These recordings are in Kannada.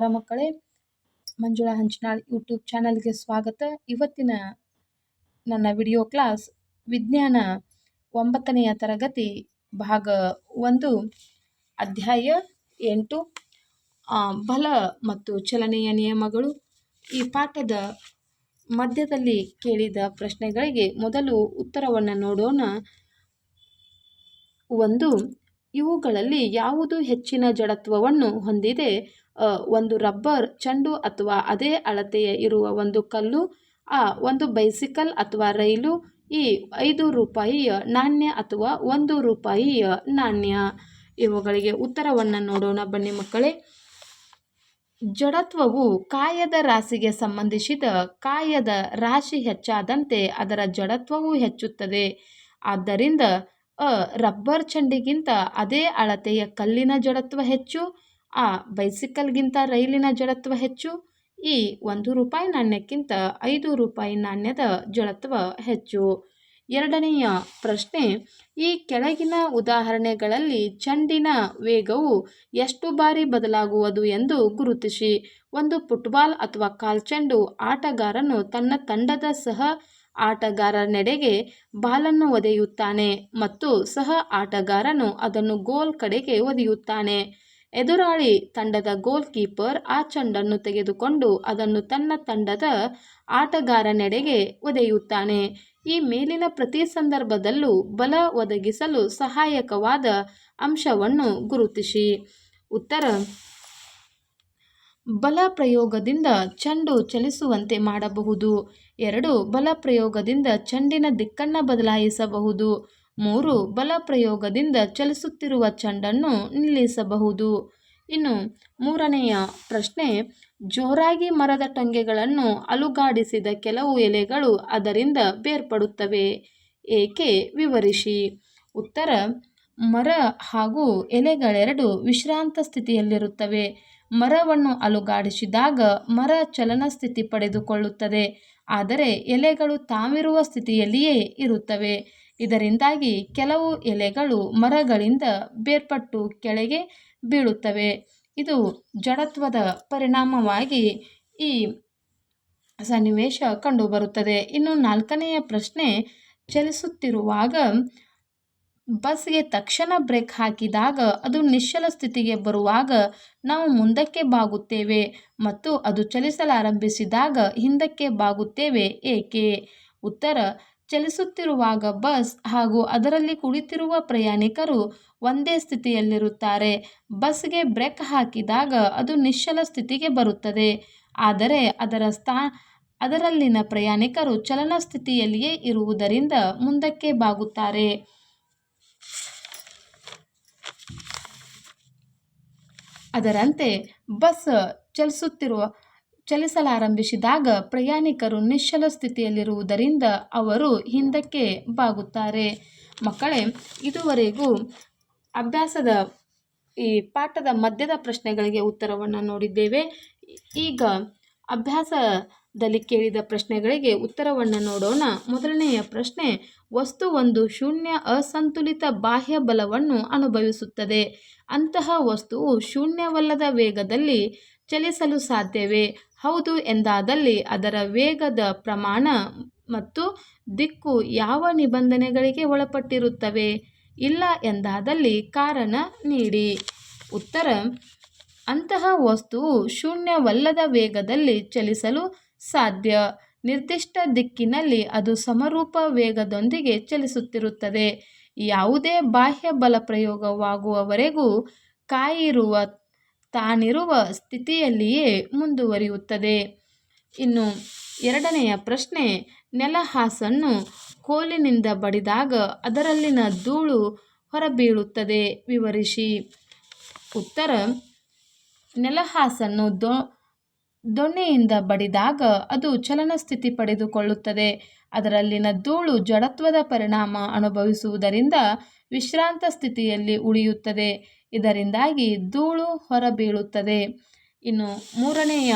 ನಮಸ್ಕಾರ ಮಕ್ಕಳೇ. ಮಂಜುಳಾ ಹಂಚನಾಳ್ ಯೂಟ್ಯೂಬ್ ಚಾನಲ್ಗೆ ಸ್ವಾಗತ. ಇವತ್ತಿನ ನನ್ನ ವಿಡಿಯೋ ಕ್ಲಾಸ್ ವಿಜ್ಞಾನ ಒಂಬತ್ತನೆಯ ತರಗತಿ ಭಾಗ ಒಂದು, ಅಧ್ಯಾಯ ಎಂಟು. ಬಲ ಮತ್ತು ಚಲನೆಯ ನಿಯಮಗಳು. ಈ ಪಾಠದ ಮಧ್ಯದಲ್ಲಿ ಕೇಳಿದ ಪ್ರಶ್ನೆಗಳಿಗೆ ಮೊದಲು ಉತ್ತರವನ್ನು ನೋಡೋಣ. ಒಂದು ಇವುಗಳಲ್ಲಿ ಯಾವುದು ಹೆಚ್ಚಿನ ಜಡತ್ವವನ್ನು ಹೊಂದಿದೆ? ಒಂದು ರಬ್ಬರ್, ಚೆಂಡು ಅಥವಾ ಅದೇ ಅಳತೆಯ ಇರುವ ಒಂದು ಕಲ್ಲು ಆ ಒಂದು ಬೈಸಿಕಲ್ ಅಥವಾ ರೈಲು ಈ ಐದು ರೂಪಾಯಿಯ ನಾಣ್ಯ ಅಥವಾ ಒಂದು ರೂಪಾಯಿಯ ನಾಣ್ಯ. ಇವುಗಳಿಗೆ ಉತ್ತರವನ್ನು ನೋಡೋಣ ಬನ್ನಿ ಮಕ್ಕಳೇ. ಜಡತ್ವವು ಕಾಯದ ರಾಶಿಗೆ ಸಂಬಂಧಿಸಿದ ಕಾಯದ ರಾಶಿ ಹೆಚ್ಚಾದಂತೆ ಅದರ ಜಡತ್ವವು ಹೆಚ್ಚುತ್ತದೆ. ಆದ್ದರಿಂದ ರಬ್ಬರ್ ಚೆಂಡಿಗಿಂತ ಅದೇ ಅಳತೆಯ ಕಲ್ಲಿನ ಜಡತ್ವ ಹೆಚ್ಚು, ಆ ಬೈಸಿಕಲ್ಗಿಂತ ರೈಲಿನ ಜಡತ್ವ ಹೆಚ್ಚು, ಈ ಒಂದು ರೂಪಾಯಿ ನಾಣ್ಯಕ್ಕಿಂತ ಐದು ರೂಪಾಯಿ ನಾಣ್ಯದ ಜಡತ್ವ ಹೆಚ್ಚು. ಎರಡನೆಯ ಪ್ರಶ್ನೆ, ಈ ಕೆಳಗಿನ ಉದಾಹರಣೆಗಳಲ್ಲಿ ಚೆಂಡಿನ ವೇಗವು ಎಷ್ಟು ಬಾರಿ ಬದಲಾಗುವುದು ಎಂದು ಗುರುತಿಸಿ. ಒಂದು ಫುಟ್ಬಾಲ್ ಅಥವಾ ಕಾಲ್ಚೆಂಡು ಆಟಗಾರನು ತನ್ನ ತಂಡದ ಸಹ ಆಟಗಾರನೆಡೆಗೆ ಬಾಲನ್ನು ಒದೆಯುತ್ತಾನೆ ಮತ್ತು ಸಹ ಆಟಗಾರನು ಅದನ್ನು ಗೋಲ್ ಕಡೆಗೆ ಒದೆಯುತ್ತಾನೆ. ಎದುರಾಳಿ ತಂಡದ ಗೋಲ್ ಕೀಪರ್ ಆ ಚೆಂಡನ್ನು ತೆಗೆದುಕೊಂಡು ಅದನ್ನು ತನ್ನ ತಂಡದ ಆಟಗಾರನೆಡೆಗೆ ಒದೆಯುತ್ತಾನೆ. ಈ ಮೇಲಿನ ಪ್ರತಿ ಸಂದರ್ಭದಲ್ಲೂ ಬಲ ಒದಗಿಸಲು ಸಹಾಯಕವಾದ ಅಂಶವನ್ನು ಗುರುತಿಸಿ. ಉತ್ತರ ಬಲ ಪ್ರಯೋಗದಿಂದ ಚೆಂಡು ಚಲಿಸುವಂತೆ ಮಾಡಬಹುದು. ಎರಡು ಬಲ ಪ್ರಯೋಗದಿಂದ ಚೆಂಡಿನ ದಿಕ್ಕನ್ನು ಬದಲಾಯಿಸಬಹುದು. ಮೂರು ಬಲ ಪ್ರಯೋಗದಿಂದ ಚಲಿಸುತ್ತಿರುವ ಚೆಂಡನ್ನು ನಿಲ್ಲಿಸಬಹುದು. ಇನ್ನು ಮೂರನೆಯ ಪ್ರಶ್ನೆ, ಜೋರಾಗಿ ಮರದ ಟೊಂಗೆಗಳನ್ನು ಅಲುಗಾಡಿಸಿದ ಕೆಲವು ಎಲೆಗಳು ಅದರಿಂದ ಬೇರ್ಪಡುತ್ತವೆ, ಏಕೆ ವಿವರಿಸಿ. ಉತ್ತರ, ಮರ ಹಾಗೂ ಎಲೆಗಳೆರಡು ವಿಶ್ರಾಂತ ಸ್ಥಿತಿಯಲ್ಲಿರುತ್ತವೆ. ಮರವನ್ನು ಅಲುಗಾಡಿಸಿದಾಗ ಮರ ಚಲನ ಸ್ಥಿತಿ ಪಡೆದುಕೊಳ್ಳುತ್ತದೆ. ಆದರೆ ಎಲೆಗಳು ತಾವಿರುವ ಸ್ಥಿತಿಯಲ್ಲಿಯೇ ಇರುತ್ತವೆ. ಇದರಿಂದಾಗಿ ಕೆಲವು ಎಲೆಗಳು ಮರಗಳಿಂದ ಬೇರ್ಪಟ್ಟು ಕೆಳಗೆ ಬೀಳುತ್ತವೆ. ಇದು ಜಡತ್ವದ ಪರಿಣಾಮವಾಗಿ ಈ ಸನ್ನಿವೇಶ ಕಂಡುಬರುತ್ತದೆ. ಇನ್ನು ನಾಲ್ಕನೆಯ ಪ್ರಶ್ನೆ, ಚಲಿಸುತ್ತಿರುವಾಗ ಬಸ್ಗೆ ತಕ್ಷಣ ಬ್ರೇಕ್ ಹಾಕಿದಾಗ ಅದು ನಿಶ್ಚಲ ಸ್ಥಿತಿಗೆ ಬರುವಾಗ ನಾವು ಮುಂದಕ್ಕೆ ಬಾಗುತ್ತೇವೆ ಮತ್ತು ಅದು ಚಲಿಸಲಾರಂಭಿಸಿದಾಗ ಹಿಂದಕ್ಕೆ ಬಾಗುತ್ತೇವೆ ಏಕೆ? ಉತ್ತರ, ಚಲಿಸುತ್ತಿರುವಾಗ ಬಸ್ ಹಾಗೂ ಅದರಲ್ಲಿ ಕುಳಿತಿರುವ ಪ್ರಯಾಣಿಕರು ಒಂದೇ ಸ್ಥಿತಿಯಲ್ಲಿರುತ್ತಾರೆ. ಬಸ್ಗೆ ಬ್ರೇಕ್ ಹಾಕಿದಾಗ ಅದು ನಿಶ್ಚಲ ಸ್ಥಿತಿಗೆ ಬರುತ್ತದೆ. ಆದರೆ ಅದರ ಸ್ಥಾ, ಅದರಲ್ಲಿನ ಪ್ರಯಾಣಿಕರು ಚಲನ ಸ್ಥಿತಿಯಲ್ಲಿಯೇ ಇರುವುದರಿಂದ ಮುಂದಕ್ಕೆ ಬಾಗುತ್ತಾರೆ. ಅದರಂತೆ ಬಸ್ ಚಲಿಸುತ್ತಿರುವ, ಚಲಿಸಲಾರಂಭಿಸಿದಾಗ ಪ್ರಯಾಣಿಕರು ನಿಶ್ಚಲ ಸ್ಥಿತಿಯಲ್ಲಿರುವುದರಿಂದ ಅವರು ಹಿಂದಕ್ಕೆ ಬಾಗುತ್ತಾರೆ. ಮಕ್ಕಳೇ, ಇದುವರೆಗೂ ಅಭ್ಯಾಸದ, ಈ ಪಾಠದ ಮಧ್ಯದ ಪ್ರಶ್ನೆಗಳಿಗೆ ಉತ್ತರವನ್ನು ನೋಡಿದ್ದೇವೆ. ಈಗ ಅಭ್ಯಾಸದಲ್ಲಿ ಕೇಳಿದ ಪ್ರಶ್ನೆಗಳಿಗೆ ಉತ್ತರವನ್ನು ನೋಡೋಣ. ಮೊದಲನೆಯ ಪ್ರಶ್ನೆ ವಸ್ತು ಒಂದು ಶೂನ್ಯ ಅಸಂತುಲಿತ ಬಾಹ್ಯ ಬಲವನ್ನು ಅನುಭವಿಸುತ್ತದೆ. ಅಂತಹ ವಸ್ತುವು ಶೂನ್ಯವಲ್ಲದ ವೇಗದಲ್ಲಿ ಚಲಿಸಲು ಸಾಧ್ಯವೇ? ಹೌದು ಎಂದಾದಲ್ಲಿ ಅದರ ವೇಗದ ಪ್ರಮಾಣ ಮತ್ತು ದಿಕ್ಕು ಯಾವ ನಿಬಂಧನೆಗಳಿಗೆ ಒಳಪಟ್ಟಿರುತ್ತವೆ? ಇಲ್ಲ ಎಂದಾದಲ್ಲಿ ಕಾರಣ ನೀಡಿ. ಉತ್ತರ, ಅಂತಹ ವಸ್ತುವು ಶೂನ್ಯವಲ್ಲದ ವೇಗದಲ್ಲಿ ಚಲಿಸಲು ಸಾಧ್ಯ. ನಿರ್ದಿಷ್ಟ ದಿಕ್ಕಿನಲ್ಲಿ ಅದು ಸಮರೂಪ ವೇಗದೊಂದಿಗೆ ಚಲಿಸುತ್ತಿರುತ್ತದೆ. ಯಾವುದೇ ಬಾಹ್ಯ ಬಲ ಪ್ರಯೋಗವಾಗುವವರೆಗೂ ಕಾಯಿರುವ, ತಾನಿರುವ ಸ್ಥಿತಿಯಲ್ಲಿಯೇ ಮುಂದುವರಿಯುತ್ತದೆ. ಇನ್ನು ಎರಡನೆಯ ಪ್ರಶ್ನೆ, ನೆಲಹಾಸನ್ನು ಕೋಲಿನಿಂದ ಬಡಿದಾಗ ಅದರಲ್ಲಿನ ಧೂಳು ಹೊರಬೀಳುತ್ತದೆ. ವಿವರಿಸಿ. ಉತ್ತರ, ನೆಲಹಾಸನ್ನು ದೊ ದೊಣ್ಣೆಯಿಂದ ಬಡಿದಾಗ ಅದು ಚಲನ ಸ್ಥಿತಿ ಪಡೆದುಕೊಳ್ಳುತ್ತದೆ. ಅದರಲ್ಲಿನ ಧೂಳು ಜಡತ್ವದ ಪರಿಣಾಮ ಅನುಭವಿಸುವುದರಿಂದ ವಿಶ್ರಾಂತ ಸ್ಥಿತಿಯಲ್ಲಿ ಉಳಿಯುತ್ತದೆ. ಇದರಿಂದಾಗಿ ಧೂಳು ಹೊರಬೀಳುತ್ತದೆ. ಇನ್ನು ಮೂರನೆಯ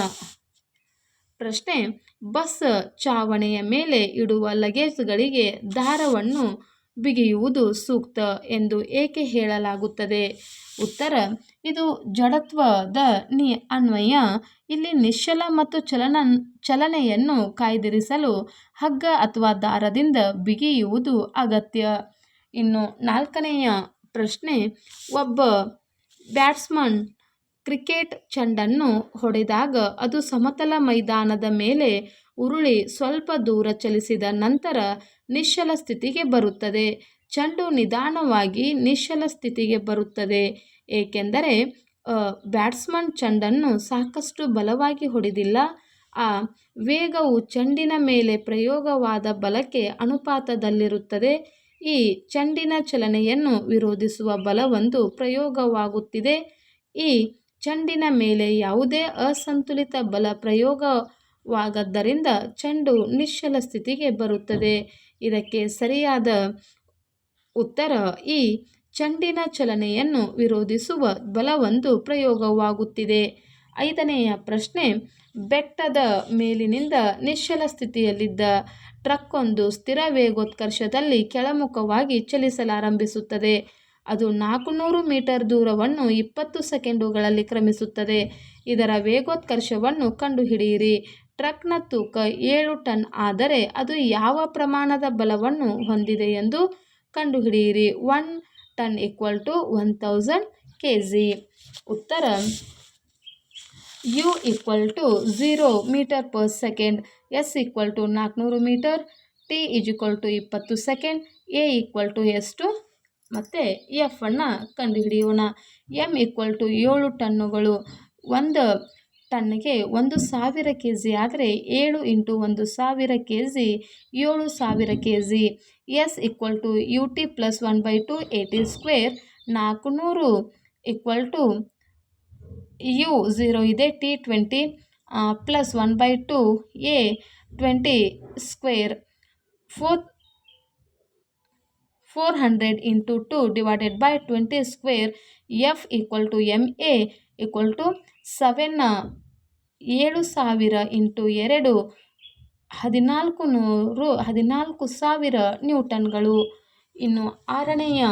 ಪ್ರಶ್ನೆ, ಬಸ್ ಚಾವಣಿಯ ಮೇಲೆ ಇಡುವ ಲಗೇಜ್ಗಳಿಗೆ ದಾರವನ್ನು ಬಿಗಿಯುವುದು ಸೂಕ್ತ ಎಂದು ಏಕೆ ಹೇಳಲಾಗುತ್ತದೆ? ಉತ್ತರ, ಇದು ಜಡತ್ವದ ನಿ ಅನ್ವಯ. ಇಲ್ಲಿ ನಿಶ್ಚಲ ಮತ್ತು ಚಲನ, ಚಲನೆಯನ್ನು ಕಾಯ್ದಿರಿಸಲು ಹಗ್ಗ ಅಥವಾ ದಾರದಿಂದ ಬಿಗಿಯುವುದು ಅಗತ್ಯ. ಇನ್ನು ನಾಲ್ಕನೆಯ ಪ್ರಶ್ನೆ, ಒಬ್ಬ ಬ್ಯಾಟ್ಸ್ಮನ್ ಕ್ರಿಕೆಟ್ ಚೆಂಡನ್ನು ಹೊಡೆದಾಗ ಅದು ಸಮತಲ ಮೈದಾನದ ಮೇಲೆ ಉರುಳಿ ಸ್ವಲ್ಪ ದೂರ ಚಲಿಸಿದ ನಂತರ ನಿಶ್ಚಲ ಸ್ಥಿತಿಗೆ ಬರುತ್ತದೆ. ಚೆಂಡು ನಿಧಾನವಾಗಿ ನಿಶ್ಚಲ ಸ್ಥಿತಿಗೆ ಬರುತ್ತದೆ. ಏಕೆಂದರೆ ಬ್ಯಾಟ್ಸ್ಮನ್ ಚೆಂಡನ್ನು ಸಾಕಷ್ಟು ಬಲವಾಗಿ ಹೊಡೆದಿಲ್ಲ. ಆ, ವೇಗವು ಚೆಂಡಿನ ಮೇಲೆ ಪ್ರಯೋಗವಾದ ಬಲಕ್ಕೆ ಅನುಪಾತದಲ್ಲಿರುತ್ತದೆ. ಈ ಚೆಂಡಿನ ಚಲನೆಯನ್ನು ವಿರೋಧಿಸುವ ಬಲವೊಂದು ಪ್ರಯೋಗವಾಗುತ್ತಿದೆ. ಈ ಚೆಂಡಿನ ಮೇಲೆ ಯಾವುದೇ ಅಸಂತುಲಿತ ಬಲ ಪ್ರಯೋಗವಾಗದ್ದರಿಂದ ಚೆಂಡು ನಿಶ್ಚಲ ಸ್ಥಿತಿಗೆ ಬರುತ್ತದೆ. ಇದಕ್ಕೆ ಸರಿಯಾದ ಉತ್ತರ, ಈ ಚೆಂಡಿನ ಚಲನೆಯನ್ನು ವಿರೋಧಿಸುವ ಬಲವೊಂದು ಪ್ರಯೋಗವಾಗುತ್ತಿದೆ. ಐದನೆಯ ಪ್ರಶ್ನೆ, ಬೆಟ್ಟದ ಮೇಲಿನಿಂದ ನಿಶ್ಚಲ ಸ್ಥಿತಿಯಲ್ಲಿದ್ದ ಟ್ರಕ್ಕೊಂದು ಸ್ಥಿರ ವೇಗೋತ್ಕರ್ಷದಲ್ಲಿ ಕೆಳಮುಖವಾಗಿ ಚಲಿಸಲಾರಂಭಿಸುತ್ತದೆ. ಅದು ನಾಲ್ಕುನೂರು ಮೀಟರ್ ದೂರವನ್ನು ಇಪ್ಪತ್ತು ಸೆಕೆಂಡುಗಳಲ್ಲಿ ಕ್ರಮಿಸುತ್ತದೆ. ಇದರ ವೇಗೋತ್ಕರ್ಷವನ್ನು ಕಂಡುಹಿಡಿಯಿರಿ. ಟ್ರಕ್ನ ತೂಕ ಏಳು ಟನ್ ಆದರೆ ಅದು ಯಾವ ಪ್ರಮಾಣದ ಬಲವನ್ನು ಹೊಂದಿದೆ ಎಂದು ಕಂಡುಹಿಡಿಯಿರಿ. One ton equal to one thousand K G ಉತ್ತರ. U equal to zero metre per second. S equal to ನಾಲ್ಕುನೂರು ಮೀಟರ್. ಟಿ ಈಕ್ವಲ್ ಟು ಇಪ್ಪತ್ತು ಸೆಕೆಂಡ್. ಎ ಈಕ್ವಲ್ ಟು ಎಷ್ಟು ಮತ್ತು ಎಫ್ ಅನ್ನು ಕಂಡುಹಿಡಿಯೋಣ. ಎಂ ಈಕ್ವಲ್ ಟು ಏಳು ಟನ್ನುಗಳು. ಒಂದು ಟನ್ನಿಗೆ ಒಂದು ಸಾವಿರ ಕೆ ಜಿ ಆದರೆ ಏಳು ಇಂಟು ಒಂದು ಸಾವಿರ ಕೆ ಜಿ ಏಳು ಸಾವಿರ K G S equal to U T plus one by two A T square ನಾಲ್ಕುನೂರು ಈಕ್ವಲ್ ಟು ಯು ಝೀರೋ ಇದೆ T twenty plus one by two A twenty square four four hundred into two divided by twenty square F equal to M A equal to seven ಏಳು ಸಾವಿರ ಇಂಟು ಎರಡು ಹದಿನಾಲ್ಕು ನೂರು ಹದಿನಾಲ್ಕು ಸಾವಿರ ನ್ಯೂಟನ್ಗಳು. ಇನ್ನು ಆರನೆಯ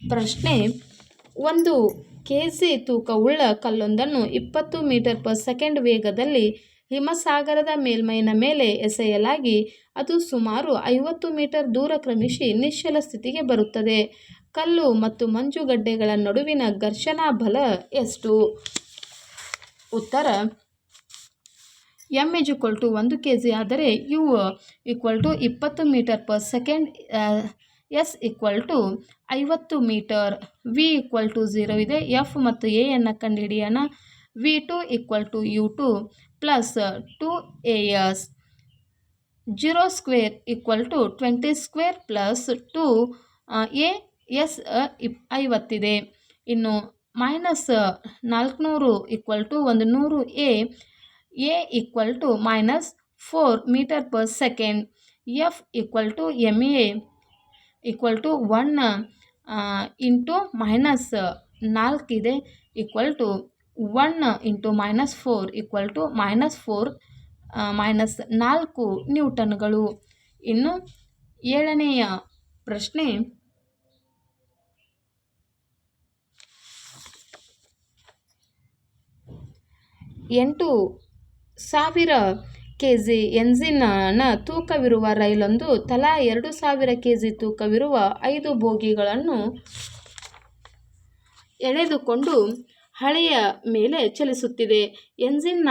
ಪ್ರಶ್ನೆ, ಒಂದು ಕೆ ಜಿ ತೂಕವುಳ್ಳ ಕಲ್ಲೊಂದನ್ನು ಇಪ್ಪತ್ತು ಮೀಟರ್ ಪರ್ ಸೆಕೆಂಡ್ ವೇಗದಲ್ಲಿ ಹಿಮಸಾಗರದ ಮೇಲ್ಮೈನ ಮೇಲೆ ಎಸೆಯಲಾಗಿ, ಅದು ಸುಮಾರು ಐವತ್ತು ಮೀಟರ್ ದೂರ ಕ್ರಮಿಸಿ ನಿಶ್ಚಲ ಸ್ಥಿತಿಗೆ ಬರುತ್ತದೆ. ಕಲ್ಲು ಮತ್ತು ಮಂಜುಗಡ್ಡೆಗಳ ನಡುವಿನ ಘರ್ಷಣಾ ಬಲ ಎಷ್ಟು? ಉತ್ತರ ಎಂ ಈಕ್ವಲ್ ಟು ಒಂದು ಕೆ ಜಿ ಆದರೆ ಯು ಈಕ್ವಲ್ ಟು ಇಪ್ಪತ್ತು metre per second S equal to ಐವತ್ತು metre. V equal to zero ಇದೆ. ಎಫ್ ಮತ್ತು ಎಯನ್ನು ಕಂಡುಹಿಡಿಯೋಣ. V two equal to U two plus two A S zero square equal to twenty square plus two A S ಇಪ್ ಐವತ್ತಿದೆ. ಇನ್ನು ಮೈನಸ್ ನಾಲ್ಕುನೂರು ಈಕ್ವಲ್ ಟು ಒಂದು ನೂರು A A equal to minus four metre per second F equal to M A equal to one into minus ನಾಲ್ಕಿದೆ equal to one into minus four equal to minus four minus ನಾಲ್ಕು ನ್ಯೂಟನ್ಗಳು. ಇನ್ನು ಏಳನೆಯ ಪ್ರಶ್ನೆ. ಎಂಟು ಸಾವಿರ ಕೆ ಜಿ ಎಂಜಿನ್ನ ತೂಕವಿರುವ ರೈಲೊಂದು ತಲಾ ಎರಡು ಸಾವಿರ ಕೆ ಜಿ ತೂಕವಿರುವ ಐದು ಬೋಗಿಗಳನ್ನು ಎಳೆದುಕೊಂಡು ಹಳೆಯ ಮೇಲೆ ಚಲಿಸುತ್ತಿದೆ. ಎಂಜಿನ್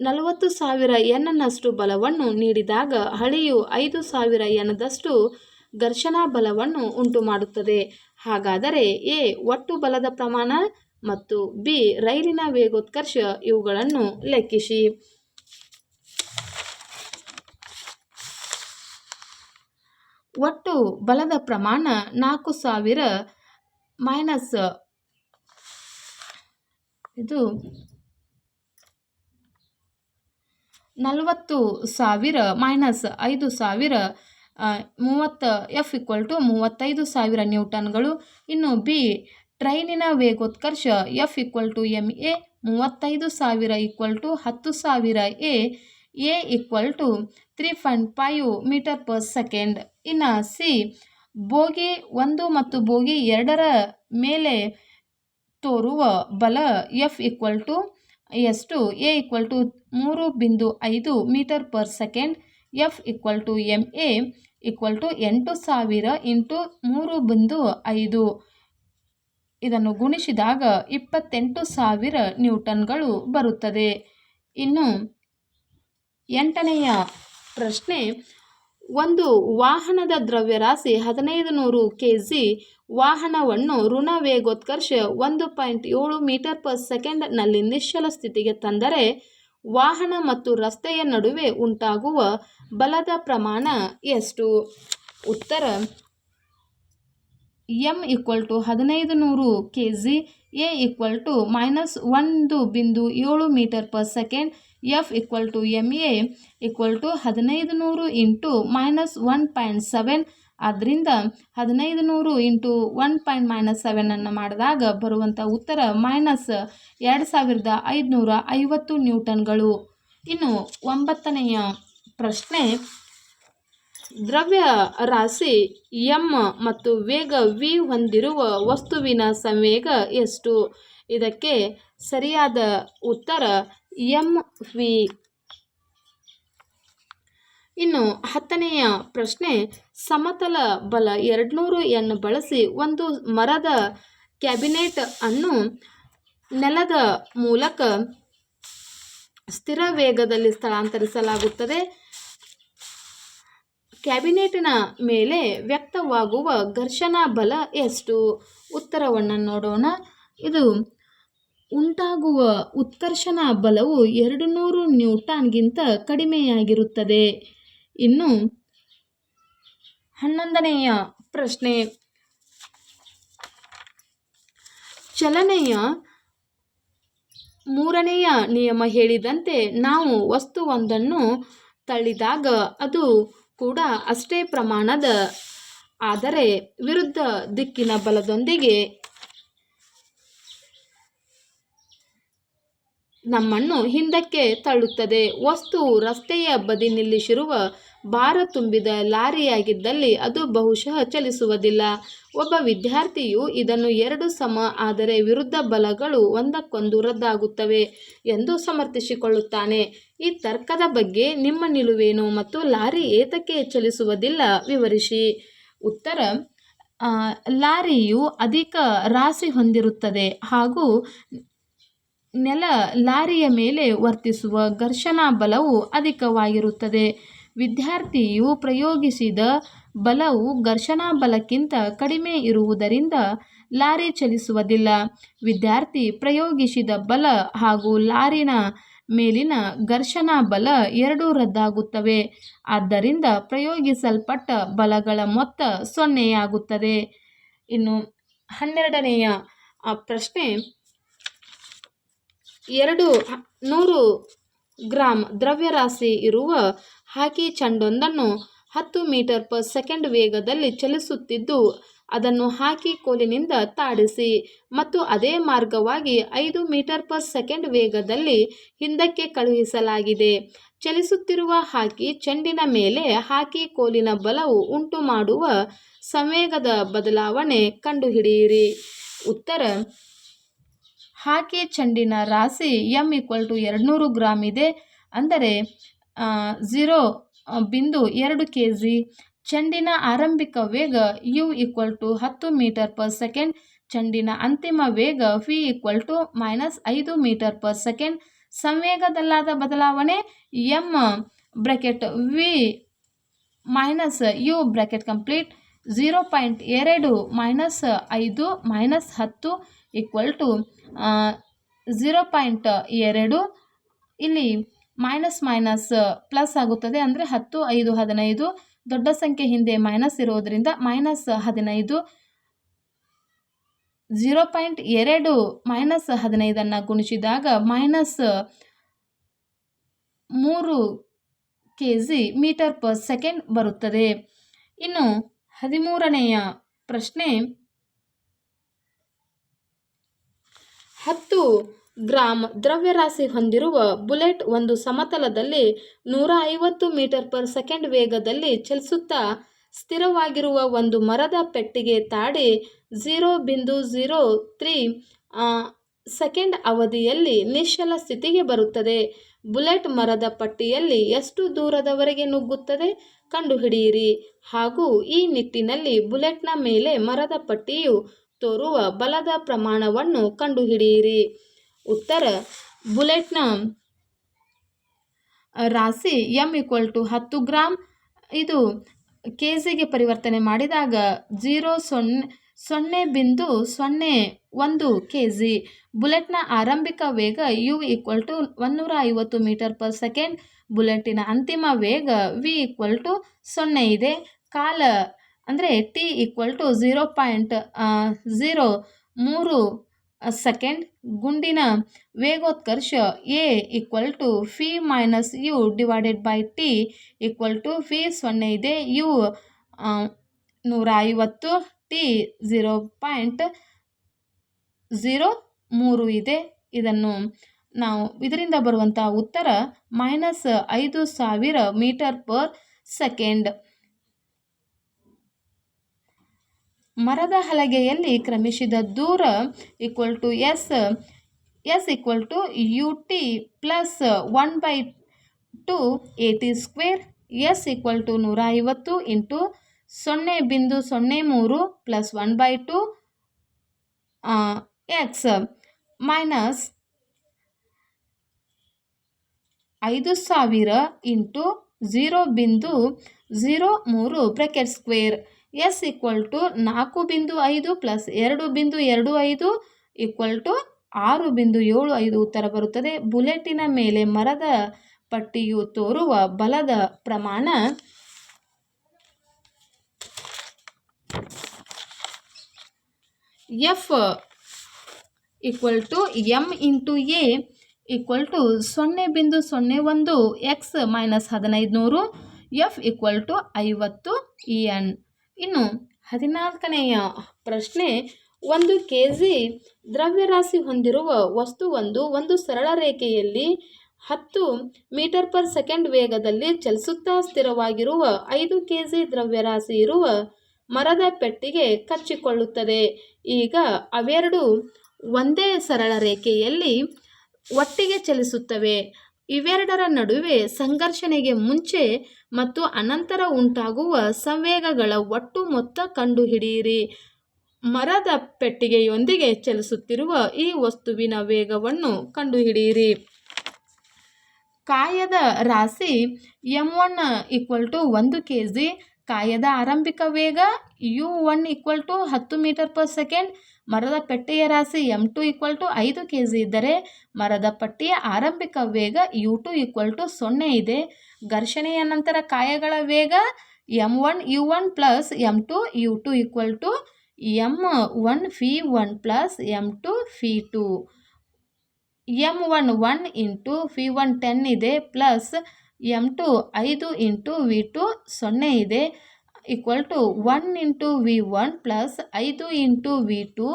ನಲವತ್ತು ಸಾವಿರ ಎನ್ನಷ್ಟು ಬಲವನ್ನು ನೀಡಿದಾಗ ಹಳೆಯು ಐದು ಸಾವಿರ ಎನ್ನದಷ್ಟು ಘರ್ಷಣಾ ಬಲವನ್ನು ಉಂಟು ಮಾಡುತ್ತದೆ ಹಾಗಾದರೆ ಎ ಒಟ್ಟು ಬಲದ ಪ್ರಮಾಣ ಮತ್ತು ಬಿ ರೈಲಿನ ವೇಗೋತ್ಕರ್ಷ ಇವುಗಳನ್ನು ಲೆಕ್ಕಿಸಿ. ಒಟ್ಟು ಬಲದ ಪ್ರಮಾಣ ನಾಲ್ಕು ಸಾವಿರ ಮೈನಸ್ ಇದು ನಲವತ್ತು ಸಾವಿರ ಮೈನಸ್ ಐದು ಸಾವಿರ ಮೂವತ್ತ ಎಫ್ ಇಕ್ವಲ್ ಟು ಮೂವತ್ತೈದು ಸಾವಿರ ನ್ಯೂಟನ್ಗಳು. ಇನ್ನು ಬಿ ಟ್ರೈನಿನ ವೇಗೋತ್ಕರ್ಷ F equal to M A ಮೂವತ್ತೈದು ಸಾವಿರ ಈಕ್ವಲ್ ಟು ಹತ್ತು ಸಾವಿರ A A equal to three point five metre per second ಇನ್ನು ಸಿ ಬೋಗಿ ಒಂದು ಮತ್ತು ಬೋಗಿ ಎರಡರ ಮೇಲೆ ತೋರುವ ಬಲ ಎಫ್ ಈಕ್ವಲ್ ಟು ಎಷ್ಟು ಎ ಈಕ್ವಲ್ ಟು ಮೂರು ಬಿಂದು ಐದು metre per second F equal to M A equal to ಎಂಟು ಸಾವಿರ ಇಂಟು ಮೂರು ಬಿಂದು ಐದು. ಇದನ್ನು ಗುಣಿಸಿದಾಗ ಇಪ್ಪತ್ತೆಂಟು ಸಾವಿರ ನ್ಯೂಟನ್ಗಳು ಬರುತ್ತದೆ. ಇನ್ನು ಎಂಟನೆಯ ಪ್ರಶ್ನೆ ಒಂದು ವಾಹನದ ದ್ರವ್ಯರಾಶಿ ಹದಿನೈದು ನೂರು ಕೆ ಜಿ ವಾಹನವನ್ನು ಋಣ ವೇಗೋತ್ಕರ್ಷ ಒಂದು ಪಾಯಿಂಟ್ ಏಳು ಮೀಟರ್ ಪರ್ ಸೆಕೆಂಡ್ನಲ್ಲಿ ನಿಶ್ಚಲ ಸ್ಥಿತಿಗೆ ತಂದರೆ ವಾಹನ ಮತ್ತು ರಸ್ತೆಯ ನಡುವೆ ಉಂಟಾಗುವ ಬಲದ ಪ್ರಮಾಣ ಎಷ್ಟು? ಉತ್ತರ, ಎಂ ಈಕ್ವಲ್ ಟು ಹದಿನೈದು ನೂರು K G A equal to minus ಒಂದು ಬಿಂದು ಏಳು metre per second F equal to M A equal to ಹದಿನೈದು ನೂರು into minus one point seven ಆದ್ದರಿಂದ ಹದಿನೈದು ನೂರು ಇಂಟು ಒನ್ ಪಾಯಿಂಟ್ ಮೈನಸ್ ಸೆವೆನನ್ನು ಮಾಡಿದಾಗ ಬರುವಂಥ ಉತ್ತರ ಮೈನಸ್ ಎರಡು ಸಾವಿರದ ಐದುನೂರ ಐವತ್ತು ನ್ಯೂಟನ್ಗಳು. ಇನ್ನು ಒಂಬತ್ತನೆಯ ಪ್ರಶ್ನೆ, ದ್ರವ್ಯ ರಾಶಿ ಎಂ ಮತ್ತು ವೇಗ ವಿ ಹೊಂದಿರುವ ವಸ್ತುವಿನ ಸಂವೇಗ ಎಷ್ಟು? ಇದಕ್ಕೆ ಸರಿಯಾದ ಉತ್ತರ ಎಂ ವಿ. ಇನ್ನು ಹತ್ತನೆಯ ಪ್ರಶ್ನೆ, ಸಮತಲ ಬಲ ಎರಡುನೂರು ಎನ್ ಬಳಸಿ ಒಂದು ಮರದ ಕ್ಯಾಬಿನೆಟ್ ಅನ್ನು ನೆಲದ ಮೂಲಕ ಸ್ಥಿರ ವೇಗದಲ್ಲಿ ಸ್ಥಳಾಂತರಿಸಲಾಗುತ್ತದೆ. ಕ್ಯಾಬಿನೆಟಿನ ಮೇಲೆ ವ್ಯಕ್ತವಾಗುವ ಘರ್ಷಣಾ ಬಲ ಎಷ್ಟು? ಉತ್ತರವನ್ನು ನೋಡೋಣ. ಇದು ಉಂಟಾಗುವ ಉತ್ಕರ್ಷಣ ಬಲವು ಎರಡು ನೂರು ನ್ಯೂಟಾನ್ಗಿಂತ ಕಡಿಮೆಯಾಗಿರುತ್ತದೆ. ಇನ್ನು ಹನ್ನೊಂದನೆಯ ಪ್ರಶ್ನೆ. ಚಲನೆಯ ಮೂರನೆಯ ನಿಯಮ ಹೇಳಿದಂತೆ ನಾವು ವಸ್ತುವೊಂದನ್ನು ತಳ್ಳಿದಾಗ ಅದು ಕೂಡ ಅಷ್ಟೇ ಪ್ರಮಾಣದ, ಆದರೆ ವಿರುದ್ಧ ದಿಕ್ಕಿನ ಬಲದೊಂದಿಗೆ ನಮ್ಮನ್ನು ಹಿಂದಕ್ಕೆ ತಳ್ಳುತ್ತದೆ. ವಸ್ತು ರಸ್ತೆಯ ಬದಿ ನಿಲ್ಲಿಸಿರುವ ಭಾರ ತುಂಬಿದ ಲಾರಿಯಾಗಿದ್ದಲ್ಲಿ ಅದು ಬಹುಶಃ ಚಲಿಸುವುದಿಲ್ಲ. ಒಬ್ಬ ವಿದ್ಯಾರ್ಥಿಯು ಇದನ್ನು ಎರಡು ಸಮ ಆದರೆ ವಿರುದ್ಧ ಬಲಗಳು ಒಂದಕ್ಕೊಂದು ರದ್ದಾಗುತ್ತವೆ ಎಂದು ಸಮರ್ಥಿಸಿಕೊಳ್ಳುತ್ತಾನೆ. ಈ ತರ್ಕದ ಬಗ್ಗೆ ನಿಮ್ಮ ನಿಲುವೇನು ಮತ್ತು ಲಾರಿ ಏತಕ್ಕೆ ಚಲಿಸುವುದಿಲ್ಲ ವಿವರಿಸಿ. ಉತ್ತರ ಲಾರಿಯು ಅಧಿಕ ರಾಶಿ ಹೊಂದಿರುತ್ತದೆ ಹಾಗೂ ನೆಲ ಲಾರಿಯ ಮೇಲೆ ವರ್ತಿಸುವ ಘರ್ಷಣಾ ಬಲವು ಅಧಿಕವಾಗಿರುತ್ತದೆ. ವಿದ್ಯಾರ್ಥಿಯು ಪ್ರಯೋಗಿಸಿದ ಬಲವು ಘರ್ಷಣಾ ಬಲಕ್ಕಿಂತ ಕಡಿಮೆ ಇರುವುದರಿಂದ ಲಾರಿ ಚಲಿಸುವುದಿಲ್ಲ. ವಿದ್ಯಾರ್ಥಿ ಪ್ರಯೋಗಿಸಿದ ಬಲ ಹಾಗೂ ಲಾರಿನ ಮೇಲಿನ ಘರ್ಷಣಾ ಬಲ ಎರಡೂ ರದ್ದಾಗುತ್ತವೆ. ಆದ್ದರಿಂದ ಪ್ರಯೋಗಿಸಲ್ಪಟ್ಟ ಬಲಗಳ ಮೊತ್ತ ಸೊನ್ನೆಯಾಗುತ್ತದೆ. ಇನ್ನು ಹನ್ನೆರಡನೆಯ ಪ್ರಶ್ನೆ ಎರಡು ನೂರು ಗ್ರಾಂ ದ್ರವ್ಯರಾಶಿ ಇರುವ ಹಾಕಿ ಚೆಂಡೊಂದನ್ನು ಹತ್ತು ಮೀಟರ್ ಪರ್ ಸೆಕೆಂಡ್ ವೇಗದಲ್ಲಿ ಚಲಿಸುತ್ತಿದ್ದು, ಅದನ್ನು ಹಾಕಿ ಕೋಲಿನಿಂದ ತಾಡಿಸಿ ಮತ್ತು ಅದೇ ಮಾರ್ಗವಾಗಿ ಐದು ಮೀಟರ್ ಪರ್ ಸೆಕೆಂಡ್ ವೇಗದಲ್ಲಿ ಹಿಂದಕ್ಕೆ ಕಳುಹಿಸಲಾಗಿದೆ. ಚಲಿಸುತ್ತಿರುವ ಹಾಕಿ ಚೆಂಡಿನ ಮೇಲೆ ಹಾಕಿ ಕೋಲಿನ ಬಲವು ಉಂಟು ಮಾಡುವ ಸಂವೇಗದ ಬದಲಾವಣೆ ಕಂಡುಹಿಡಿಯಿರಿ. ಉತ್ತರ ಹಾಕಿ ಚೆಂಡಿನ ರಾಶಿ ಎಂ ಈಕ್ವಲ್ ಟು ಎರಡುನೂರು ಗ್ರಾಮ್ ಇದೆ. ಅಂದರೆ ಝೀರೋ ಬಿಂದು ಎರಡು ಕೆ ಜಿ ಚೆಂಡಿನ ಆರಂಭಿಕ ವೇಗ ಯು ಈಕ್ವಲ್ ಟು ಹತ್ತು ಮೀಟರ್ ಪರ್ ಸೆಕೆಂಡ್ ಚೆಂಡಿನ ಅಂತಿಮ ವೇಗ ವಿ ಈಕ್ವಲ್ ಟು ಮೈನಸ್ ಐದು ಮೀಟರ್ ಪರ್ ಸೆಕೆಂಡ್ ಸಂವೇಗದಲ್ಲಾದ ಬದಲಾವಣೆ M bracket V minus U bracket complete zero point ಎರಡು ಮೈನಸ್ ಐದು ಮೈನಸ್ ಹತ್ತು. ಈಕ್ವಲ್ ಟು ಝೀರೋ ಪಾಯಿಂಟ್ ಎರಡು, ಇಲ್ಲಿ ಮೈನಸ್ ಮೈನಸ್ ಪ್ಲಸ್ ಆಗುತ್ತದೆ. ಅಂದರೆ ಹತ್ತು, ಐದು, ಹದಿನೈದು, ದೊಡ್ಡ ಸಂಖ್ಯೆ ಹಿಂದೆ ಮೈನಸ್ ಇರೋದರಿಂದ ಮೈನಸ್ ಹದಿನೈದು ಝೀರೋ ಪಾಯಿಂಟ್ ಎರಡು ಮೈನಸ್ ಹದಿನೈದನ್ನು ಗುಣಿಸಿದಾಗ ಮೈನಸ್ ಮೂರು K G metre per second ಬರುತ್ತದೆ. ಇನ್ನು ಹದಿಮೂರನೆಯ ಪ್ರಶ್ನೆ ಹತ್ತು ಗ್ರಾಂ ದ್ರವ್ಯರಾಶಿ ಹೊಂದಿರುವ ಬುಲೆಟ್ ಒಂದು ಸಮತಲದಲ್ಲಿ ನೂರ ಐವತ್ತು ಮೀಟರ್ ಪರ್ ಸೆಕೆಂಡ್ ವೇಗದಲ್ಲಿ ಚಲಿಸುತ್ತಾ ಸ್ಥಿರವಾಗಿರುವ ಒಂದು ಮರದ ಪೆಟ್ಟಿಗೆ ತಾಡಿ ಝೀರೋ ಬಿಂದು ಝೀರೋ ತ್ರೀ ಸೆಕೆಂಡ್ ಅವಧಿಯಲ್ಲಿ ನಿಶ್ಚಲ ಸ್ಥಿತಿಗೆ ಬರುತ್ತದೆ. ಬುಲೆಟ್ ಮರದ ಪಟ್ಟಿಯಲ್ಲಿ ಎಷ್ಟು ದೂರದವರೆಗೆ ನುಗ್ಗುತ್ತದೆ ಕಂಡುಹಿಡಿಯಿರಿ. ಹಾಗೂ ಈ ನಿಟ್ಟಿನಲ್ಲಿ ಬುಲೆಟ್ನ ಮೇಲೆ ಮರದ ಪಟ್ಟಿಯು ತೋರುವ ಬಲದ ಪ್ರಮಾಣವನ್ನು ಕಂಡುಹಿಡಿಯಿರಿ. ಉತ್ತರ, ಬುಲೆಟ್ನ ರಾಶಿ ಎಂ ಈಕ್ವಲ್ ಟು ಹತ್ತು ಗ್ರಾಮ್ ಇದು ಕೆ ಜಿಗೆ ಪರಿವರ್ತನೆ ಮಾಡಿದಾಗ ಜೀರೋ ಸೊನ್ನೆ ಸೊನ್ನೆ ಬಿಂದು ಸೊನ್ನೆ ಒಂದು ಕೆ ಜಿ ಬುಲೆಟ್ನ ಆರಂಭಿಕ ವೇಗ ಯು ಈಕ್ವಲ್ ಟು ಒನ್ನೂರ ಐವತ್ತು ಮೀಟರ್ ಪರ್ ಸೆಕೆಂಡ್. ಬುಲೆಟಿನ ಅಂತಿಮ ವೇಗ ವಿ ಈಕ್ವಲ್ ಟು ಸೊನ್ನೆ ಇದೆ. ಕಾಲ ಅಂದರೆ T equal to zero point zero ಮೂರು ಸೆಕೆಂಡ್ ಗುಂಡಿನ ವೇಗೋತ್ಕರ್ಷ A equal to V minus U divided by T equal to V ಸೊನ್ನೆ ಇದೆ. ಯು ನೂರ ಐವತ್ತು ಟಿ ಝೀರೋ ಪಾಯಿಂಟ್ ಝೀರೋ ಮೂರು ಇದೆ. ಇದನ್ನು ನಾವು ಇದರಿಂದ ಬರುವಂಥ ಉತ್ತರ ಮೈನಸ್ ಐದು ಸಾವಿರ ಮೀಟರ್ ಪರ್ ಸೆಕೆಂಡ್ ಮರದ ಹಲಗೆಯಲ್ಲಿ ಕ್ರಮಿಸಿದ ದೂರ equal to S S equal to U T plus one by two A T square S equal to ನೂರ ಐವತ್ತು ಇಂಟು ಸೊನ್ನೆ ಬಿಂದು ಸೊನ್ನೆ ಮೂರು plus one by two X minus ಐದು ಸಾವಿರ ಇಂಟು ಝೀರೋ ಬಿಂದು ಝೀರೋ ಮೂರು bracket square S equal to ನಾಲ್ಕು ಬಿಂದು ಐದು ಪ್ಲಸ್ ಎರಡು ಬಿಂದು ಎರಡು ಐದು ಈಕ್ವಲ್ ಟು ಆರು ಬಿಂದು ಏಳು ಐದು ಉತ್ತರ ಬರುತ್ತದೆ. ಬುಲೆಟಿನ ಮೇಲೆ ಮರದ ಪಟ್ಟಿಯು ತೋರುವ ಬಲದ ಪ್ರಮಾಣ F equal to M into A equal to ಸೊನ್ನೆ ಬಿಂದು ಸೊನ್ನೆ ಒಂದು ಎಕ್ಸ್ ಮೈನಸ್ ಹದಿನೈದು ನೂರು ಎಫ್ ಈಕ್ವಲ್ ಟು ಐವತ್ತು ಇ ಎನ್. ಇನ್ನು ಹದಿನಾಲ್ಕನೆಯ ಪ್ರಶ್ನೆ, ಒಂದು ಕೆ ಜಿ ದ್ರವ್ಯರಾಶಿ ಹೊಂದಿರುವ ವಸ್ತುವೊಂದು ಒಂದು ಸರಳ ರೇಖೆಯಲ್ಲಿ ಹತ್ತು ಮೀಟರ್ ಪರ್ ಸೆಕೆಂಡ್ ವೇಗದಲ್ಲಿ ಚಲಿಸುತ್ತಾ ಸ್ಥಿರವಾಗಿರುವ ಐದು ಕೆ ಜಿ ದ್ರವ್ಯರಾಶಿ ಇರುವ ಮರದ ಪೆಟ್ಟಿಗೆ ಕಚ್ಚಿಕೊಳ್ಳುತ್ತದೆ. ಈಗ ಅವೆರಡು ಒಂದೇ ಸರಳ ರೇಖೆಯಲ್ಲಿ ಒಟ್ಟಿಗೆ ಚಲಿಸುತ್ತವೆ. ಇವೆರಡರ ನಡುವೆ ಸಂಘರ್ಷಣೆಗೆ ಮುಂಚೆ ಮತ್ತು ಅನಂತರ ಉಂಟಾಗುವ ಸಂವೇಗಗಳ ಒಟ್ಟು ಮೊತ್ತ ಕಂಡುಹಿಡಿಯಿರಿ. ಮರದ ಪೆಟ್ಟಿಗೆಯೊಂದಿಗೆ ಚಲಿಸುತ್ತಿರುವ ಈ ವಸ್ತುವಿನ ವೇಗವನ್ನು ಕಂಡುಹಿಡಿಯಿರಿ. ಕಾಯದ ರಾಶಿ ಎಂ ಒನ್ ಈಕ್ವಲ್ ಟು ಒಂದು ಕೆ ಜಿ ಕಾಯದ ಆರಂಭಿಕ ವೇಗ ಯು ಒನ್ ಈಕ್ವಲ್ ಟು ಹತ್ತು ಮೀಟರ್ ಪರ್ ಸೆಕೆಂಡ್ ಮರದ ಪಟ್ಟಿಯ ರಾಶಿ ಎಂ ಟು ಈಕ್ವಲ್ ಟು ಐದು ಕೆ ಜಿ ಇದ್ದರೆ ಮರದ ಪಟ್ಟಿಯ ಆರಂಭಿಕ ವೇಗ ಯು ಟು ಈಕ್ವಲ್ ಟು ಸೊನ್ನೆ ಇದೆ. ಘರ್ಷಣೆಯ ನಂತರ ಕಾಯಗಳ ವೇಗ M one U one plus M two U two equal to M one V one plus M two V two M one one into V one ten ಇದೆ ಪ್ಲಸ್ ಎಂ ಟು ಐದು ಇಂಟು ವಿ ಟು ಸೊನ್ನೆ ಇದೆ. Equal to one into V one plus ಐದು ಇಂಟು ವಿ ಟು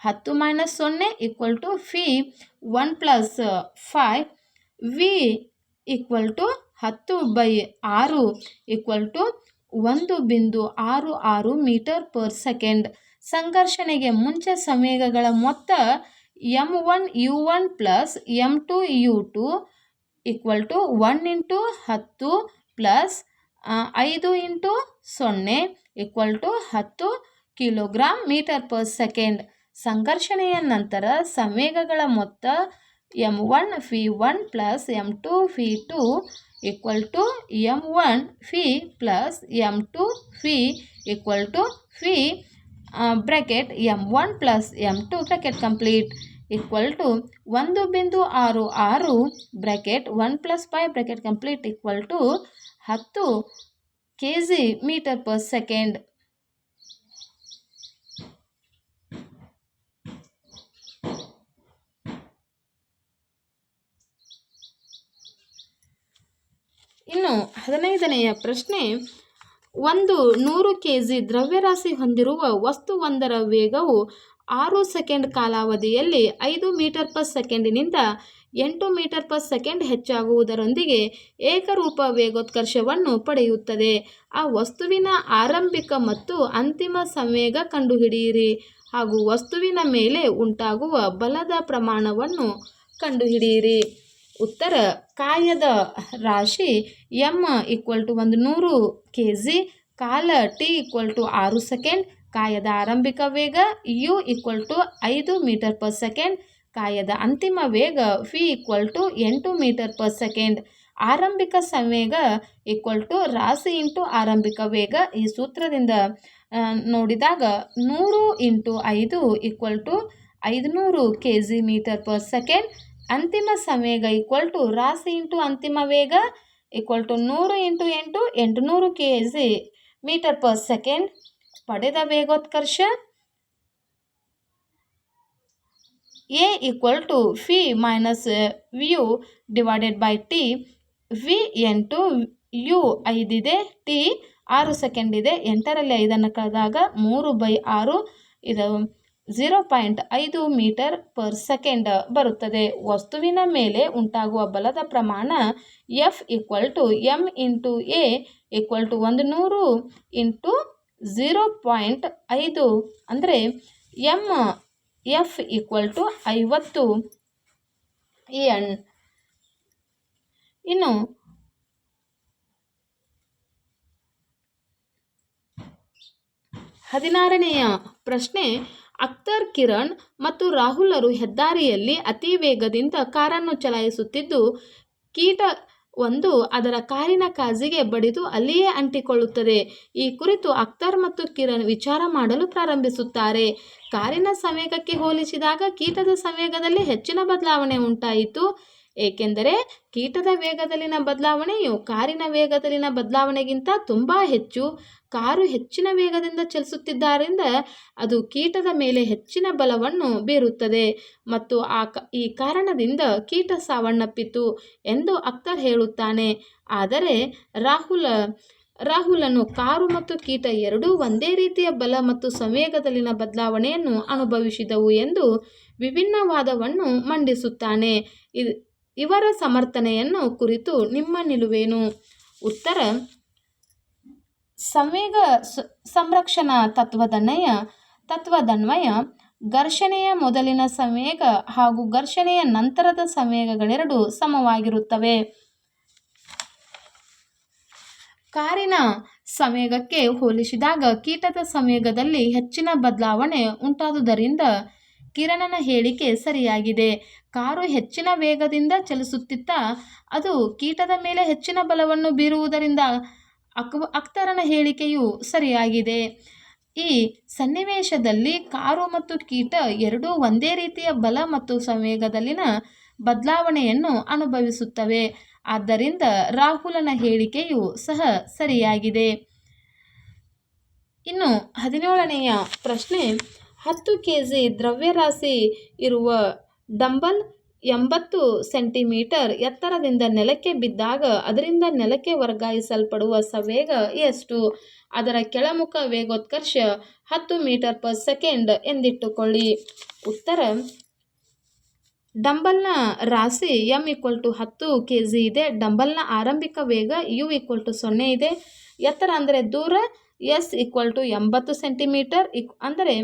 ಹತ್ತು ಮೈನಸ್ ಸೊನ್ನೆ equal to V one plus five. V equal to ಹತ್ತು ಬೈ ಆರು ಈಕ್ವಲ್ ಟು ಒಂದು ಬಿಂದು ಆರು ಆರು ಮೀಟರ್ ಪರ್ ಸೆಕೆಂಡ್. ಸಂಘರ್ಷಣೆಗೆ ಮುಂಚೆ ಸಂವೇಗಗಳ ಮೊತ್ತ M one U one plus M two U two equal to one into ಹತ್ತು ಪ್ಲಸ್ ಐದು ಇಂಟು ಸೊನ್ನೆ ಈಕ್ವಲ್ ಟು ಹತ್ತು ಕಿಲೋಗ್ರಾಮ್ ಮೀಟರ್ ಪರ್ ಸೆಕೆಂಡ್ ಸಂಘರ್ಷಣೆಯ ನಂತರ ಸಂವೇಗಗಳ ಮೊತ್ತ M one V one plus M two V two equal to M one V plus M two V equal to V bracket M one plus M two bracket complete equal to ಒಂದು ಬಿಂದು ಆರು ಆರು bracket one plus five bracket complete equal to ಹತ್ತು K G metre per second. ಇನ್ನು ಹದಿನೈದನೆಯ ಪ್ರಶ್ನೆ, ಒಂದು ನೂರು ಕೆ ಜಿ ದ್ರವ್ಯರಾಶಿ ಹೊಂದಿರುವ ವಸ್ತುವೊಂದರ ವೇಗವು ಆರು ಸೆಕೆಂಡ್ ಕಾಲಾವಧಿಯಲ್ಲಿ ಐದು ಮೀಟರ್ ಪರ್ ಸೆಕೆಂಡಿನಿಂದ ಎಂಟು ಮೀಟರ್ ಪರ್ ಸೆಕೆಂಡ್ ಹೆಚ್ಚಾಗುವುದರೊಂದಿಗೆ ಏಕರೂಪ ವೇಗೋತ್ಕರ್ಷವನ್ನು ಪಡೆಯುತ್ತದೆ. ಆ ವಸ್ತುವಿನ ಆರಂಭಿಕ ಮತ್ತು ಅಂತಿಮ ಸಂವೇಗ ಕಂಡುಹಿಡಿಯಿರಿ. ಹಾಗೂ ವಸ್ತುವಿನ ಮೇಲೆ ಉಂಟಾಗುವ ಬಲದ ಪ್ರಮಾಣವನ್ನು ಕಂಡುಹಿಡಿಯಿರಿ. ಉತ್ತರ, ಕಾಯದ ರಾಶಿ ಎಂ ಈಕ್ವಲ್ ಟು ಒಂದು ನೂರು ಕೆ ಜಿ ಕಾಲ ಟಿ ಈಕ್ವಲ್ ಟು ಆರು ಸೆಕೆಂಡ್ ಕಾಯದ ಆರಂಭಿಕ ವೇಗ ಯು ಈಕ್ವಲ್ ಟು ಐದು ಮೀಟರ್ ಪರ್ ಸೆಕೆಂಡ್ ಕಾಯದ ಅಂತಿಮ ವೇಗ ಫಿ ಈಕ್ವಲ್ ಟು ಎಂಟು ಮೀಟರ್ ಪರ್ ಸೆಕೆಂಡ್ ಆರಂಭಿಕ ಸಂವೇಗ ಈಕ್ವಲ್ ಟು ರಾಶಿ ಇಂಟು ಆರಂಭಿಕ ವೇಗ ಈ ಸೂತ್ರದಿಂದ ನೋಡಿದಾಗ ನೂರು ಇಂಟು ಐದು ಈಕ್ವಲ್ ಟು ಐದುನೂರು K G metre per second ಅಂತಿಮ ಸಂವೇಗ ಈಕ್ವಲ್ ಟು ರಾಶಿ ಇಂಟು ಅಂತಿಮ ವೇಗ ಈಕ್ವಲ್ ಟು ನೂರು ಇಂಟು ಎಂಟು ಎಂಟುನೂರು K G metre per second ಪಡೆದ ವೇಗೋತ್ಕರ್ಷ? A equal to V minus V U divided by T V ಎಂಟು ಯು ಐದಿದೆ. ಟಿ ಆರು ಸೆಕೆಂಡ್ ಇದೆ. ಎಂಟರಲ್ಲಿ ಐದನ್ನು ಕಳೆದಾಗ ಮೂರು ಬೈ ಆರು, ಇದು ಝೀರೋ ಪಾಯಿಂಟ್ ಐದು ಮೀಟರ್ ಪರ್ ಸೆಕೆಂಡ್ ಬರುತ್ತದೆ. ವಸ್ತುವಿನ ಮೇಲೆ ಉಂಟಾಗುವ ಬಲದ ಪ್ರಮಾಣ F equal to M into A equal to ಒಂದು ನೂರು ಇಂಟು ಝೀರೋ ಪಾಯಿಂಟ್ ಐದು ಅಂದರೆ ಎಂ ಎಫ್ ಈಕ್ವಲ್ ಟು ಐವತ್ತು ಎನ್ ಇನ್ನು ಹದಿನಾರನೆಯ ಪ್ರಶ್ನೆ, ಅಖ್ತರ್ ಕಿರಣ್ ಮತ್ತು ರಾಹುಲರು ಹೆದ್ದಾರಿಯಲ್ಲಿ ಅತಿ ವೇಗದಿಂದ ಕಾರನ್ನು ಚಲಾಯಿಸುತ್ತಿದ್ದು, ಕೀಟ ಒಂದು ಅದರ ಕಾರಿನ ಕಾಜಿಗೆ ಬಡಿದು ಅಲ್ಲಿಯೇ ಅಂಟಿಕೊಳ್ಳುತ್ತದೆ. ಈ ಕುರಿತು ಅಖ್ತರ್ ಮತ್ತು ಕಿರಣ್ ವಿಚಾರ ಮಾಡಲು ಪ್ರಾರಂಭಿಸುತ್ತಾರೆ. ಕಾರಿನ ಸಂವೇಗಕ್ಕೆ ಹೋಲಿಸಿದಾಗ ಕೀಟದ ಸಂವೇಗದಲ್ಲಿ ಹೆಚ್ಚಿನ ಬದಲಾವಣೆ ಉಂಟಾಯಿತು. ಏಕೆಂದರೆ ಕೀಟದ ವೇಗದಲ್ಲಿನ ಬದಲಾವಣೆಯು ಕಾರಿನ ವೇಗದಲ್ಲಿನ ಬದಲಾವಣೆಗಿಂತ ತುಂಬ ಹೆಚ್ಚು. ಕಾರು ಹೆಚ್ಚಿನ ವೇಗದಿಂದ ಚಲಿಸುತ್ತಿದ್ದರಿಂದ ಅದು ಕೀಟದ ಮೇಲೆ ಹೆಚ್ಚಿನ ಬಲವನ್ನು ಬೀರುತ್ತದೆ. ಮತ್ತು ಆ ಈ ಕಾರಣದಿಂದ ಕೀಟ ಸಾವನ್ನಪ್ಪಿತು ಎಂದು ಅಕ್ತರ್ ಹೇಳುತ್ತಾನೆ. ಆದರೆ ರಾಹುಲ, ರಾಹುಲನು ಕಾರು ಮತ್ತು ಕೀಟ ಎರಡೂ ಒಂದೇ ರೀತಿಯ ಬಲ ಮತ್ತು ಸಂವೇಗದಲ್ಲಿನ ಬದಲಾವಣೆಯನ್ನು ಅನುಭವಿಸಿದವು ಎಂದು ವಿಭಿನ್ನವಾದವನ್ನು ಮಂಡಿಸುತ್ತಾನೆ. ಇ- ಇವರ ಸಮರ್ಥನೆಯನ್ನು ಕುರಿತು ನಿಮ್ಮ ನಿಲುವೇನು? ಉತ್ತರ, ಸಂವೇಗ ಸಂರಕ್ಷಣಾ ತತ್ವದನ್ವಯ ತತ್ವದನ್ವಯ, ಘರ್ಷಣೆಯ ಮೊದಲಿನ ಸಂವೇಗ ಹಾಗೂ ಘರ್ಷಣೆಯ ನಂತರದ ಸಂವೇಗಗಳೆರಡು ಸಮವಾಗಿರುತ್ತವೆ. ಕಾರಿನ ಸಂವೇಗಕ್ಕೆ ಹೋಲಿಸಿದಾಗ ಕೀಟದ ಸಂವೇಗದಲ್ಲಿ ಹೆಚ್ಚಿನ ಬದಲಾವಣೆ ಉಂಟಾದುದರಿಂದ ಕಿರಣನ ಹೇಳಿಕೆ ಸರಿಯಾಗಿದೆ. ಕಾರು ಹೆಚ್ಚಿನ ವೇಗದಿಂದ ಚಲಿಸುತ್ತಿತ್ತ ಅದು ಕೀಟದ ಮೇಲೆ ಹೆಚ್ಚಿನ ಬಲವನ್ನು ಬೀರುವುದರಿಂದ ಅಕ್ ಅಕ್ತರನ ಹೇಳಿಕೆಯು ಸರಿಯಾಗಿದೆ. ಈ ಸನ್ನಿವೇಶದಲ್ಲಿ ಕಾರು ಮತ್ತು ಕೀಟ ಎರಡೂ ಒಂದೇ ರೀತಿಯ ಬಲ ಮತ್ತು ಸಂವೇಗದಲ್ಲಿನ ಬದಲಾವಣೆಯನ್ನು ಅನುಭವಿಸುತ್ತವೆ. ಆದ್ದರಿಂದ ರಾಹುಲನ ಹೇಳಿಕೆಯು ಸಹ ಸರಿಯಾಗಿದೆ. ಇನ್ನು ಹದಿನೇಳನೆಯ ಪ್ರಶ್ನೆ ಹತ್ತು ಕೆ ಜಿ ದ್ರವ್ಯರಾಶಿ ಇರುವ ಡಂಬಲ್ ಎಂಬತ್ತು ಸೆಂಟಿಮೀಟರ್ ಎತ್ತರದಿಂದ ನೆಲಕ್ಕೆ ಬಿದ್ದಾಗ ಅದರಿಂದ ನೆಲಕ್ಕೆ ವರ್ಗಾಯಿಸಲ್ಪಡುವ ಸವೇಗ ಎಷ್ಟು? ಅದರ ಕೆಳಮುಖ ವೇಗೋತ್ಕರ್ಷ ಹತ್ತು ಮೀಟರ್ ಪರ್ ಸೆಕೆಂಡ್ ಎಂದಿಟ್ಟುಕೊಳ್ಳಿ. ಉತ್ತರ. ಡಂಬಲ್ನ ರಾಶಿ ಎಂ ಈಕ್ವಲ್ ಟು ಹತ್ತು ಕೆ ಜಿ ಇದೆ. ಡಂಬಲ್ನ ಆರಂಭಿಕ ವೇಗ ಯು ಈಕ್ವಲ್ ಟು ಸೊನ್ನೆ ಇದೆ. ಎತ್ತರ ಅಂದರೆ ದೂರ, ಎಸ್ ಈಕ್ವಲ್ ಟು ಎಂಬತ್ತು ಸೆಂಟಿಮೀಟರ್ ಇಕ್ ಅಂದರೆ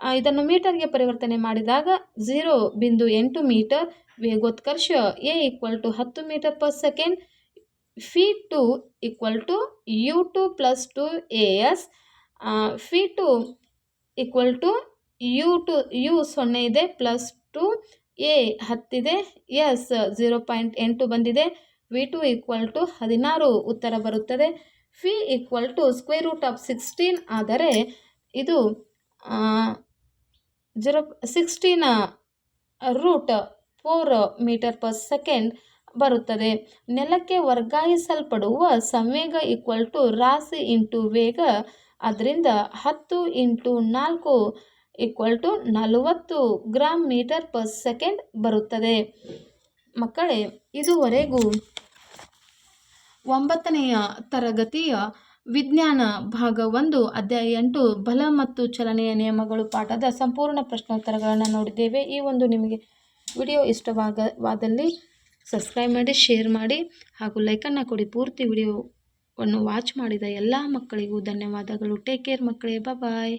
ಇದನ್ನು ಮೀಟರ್ಗೆ ಪರಿವರ್ತನೆ ಮಾಡಿದಾಗ ಝೀರೋ ಬಿಂದು ಎಂಟು ಮೀಟರ್ ವೇಗೋತ್ಕರ್ಷ ಎ ಈಕ್ವಲ್ ಟು ಹತ್ತು metre per second, v two equal to u two plus two a s v two equal to u two, u ಸೊನ್ನೆ ಇದೆ ಪ್ಲಸ್ ಟು ಎ ಹತ್ತಿದೆ ಎಸ್ ಝೀರೋ ಪಾಯಿಂಟ್ ಎಂಟು ಬಂದಿದೆ, ವಿ ಟು ಈಕ್ವಲ್ ಟು ಹದಿನಾರು ಉತ್ತರ ಬರುತ್ತದೆ, V equal to square root of sixteen ಆದರೆ ಇದು zero sixteen root four metre per second ಬರುತ್ತದೆ. ನೆಲಕ್ಕೆ ವರ್ಗಾಯಿಸಲ್ಪಡುವ ಸಂವೇಗ ಈಕ್ವಲ್ ಟು ರಾಸಿ ಇಂಟು ವೇಗ. ಅದರಿಂದ ಹತ್ತು ಇಂಟು ನಾಲ್ಕು ಈಕ್ವಲ್ ಟು ನಲವತ್ತು ಗ್ರಾಮ್ ಮೀಟರ್ ಪರ್ ಸೆಕೆಂಡ್ ಬರುತ್ತದೆ. ಮಕ್ಕಳೇ, ಇದುವರೆಗೂ ಒಂಬತ್ತನೆಯ ತರಗತಿಯ ವಿಜ್ಞಾನ ಭಾಗ ಒಂದು, ಅಧ್ಯಾಯ ಎಂಟು, ಬಲ ಮತ್ತು ಚಲನೆಯ ನಿಯಮಗಳು ಪಾಠದ ಸಂಪೂರ್ಣ ಪ್ರಶ್ನೋತ್ತರಗಳನ್ನು ನೋಡಿದ್ದೇವೆ. ಈ ಒಂದು ನಿಮಗೆ ವಿಡಿಯೋ ಇಷ್ಟವಾಗವಾದಲ್ಲಿ ಸಬ್ಸ್ಕ್ರೈಬ್ ಮಾಡಿ, ಶೇರ್ ಮಾಡಿ ಹಾಗೂ ಲೈಕನ್ನು ಕೊಡಿ. ಪೂರ್ತಿ ವಿಡಿಯೋವನ್ನು ವಾಚ್ ಮಾಡಿದ ಎಲ್ಲ ಮಕ್ಕಳಿಗೂ ಧನ್ಯವಾದಗಳು. ಟೇಕ್ ಕೇರ್ ಮಕ್ಕಳೇ. ಬಾಯ್